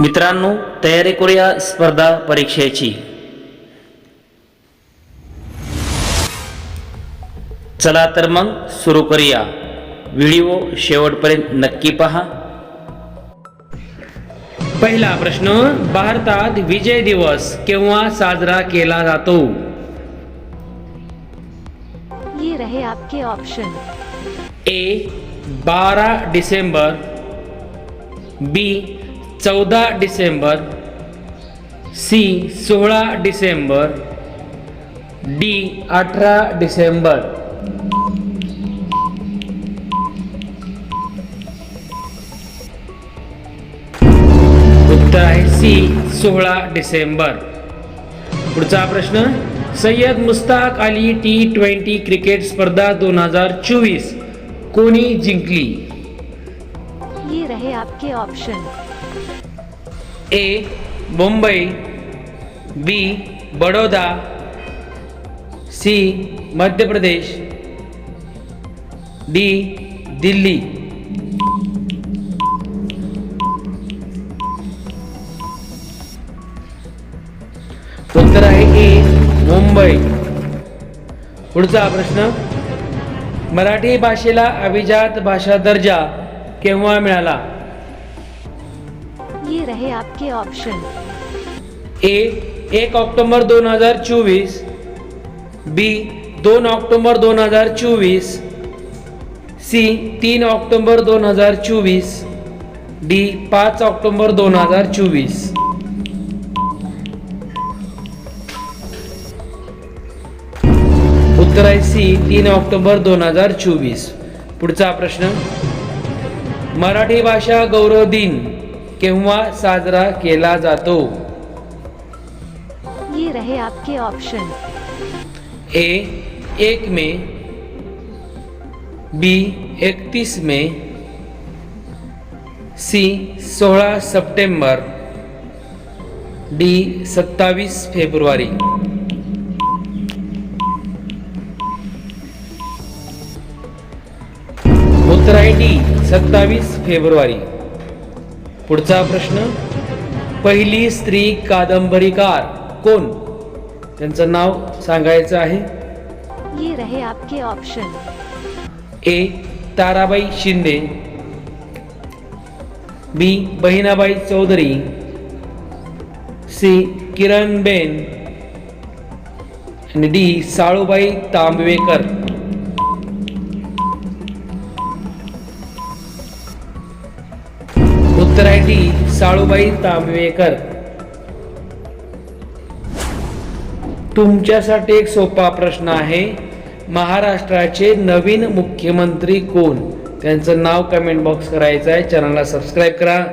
मित्रांनो तयारी करूया स्पर्धा परीक्षेची. चला तर मग सुरू करूया. व्हिडिओ शेवटपर्यंत नक्की पहा. पहिला प्रश्न भारतात विजय दिवस केव्हा साजरा केला जातो? ये रहे आपके ऑप्शन ए बारा डिसेंबर. बी चौदा डिसेंबर सी सोळा डिसेंबर डी अठरा डिसेंबर. उत्तर आहे सी सोळा डिसेंबर. पुढचा प्रश्न Syed Mushtaq Ali T twenty cricket स्पर्धा दोन हजार चोवीस कोणी जिंकली? ये रहे आपके option A Mumbai. B Baroda. C Madhya Pradesh D Delhi. उत्तर आहे ए मुंबई. पुढचा प्रश्न. मराठी भाषेला अभिजात भाषा दर्जा केव्हा मिळाला? रहे आपके ऑप्शन ए एक ऑक्टोबर दोन हजार चोवीस बी दोन ऑक्टोबर दोन हजार चोवीस सी तीन ऑक्टोबर दोन हजार चोवीस डी पाच ऑक्टोबर दोन हजार चोवीस. उत्तर आहे सी तीन ऑक्टोबर दोन हजार चोवीस. पुढचा प्रश्न. मराठी भाषा गौरव दिन. केव्हा साजरा केला जातो? ये रहे आपके ऑप्शन ए एक मे. बी एकतीस मे. सी सोळा सप्टेंबर. डी सत्तावीस फेब्रुवारी. उत्तर आहे डी सत्तावीस फेब्रुवारी. पुढचा प्रश्न पहिली स्त्री कादंबरीकार कोण? त्यांचं नाव सांगायचं आहे. ये रहे आपके option A Tarabai Shinde. B Bahinabai Chaudhari. C Kiranben. आणि डी साळूबाई तांबवेकर. डी साळूबाई तांबवेकर तुमच्यासाठी एक सोपा प्रश्न आहे महाराष्ट्राचे नवीन मुख्यमंत्री कोण? त्यांचं नाव कमेंट बॉक्स करायचं आहे. चॅनलला सबस्क्राईब करा.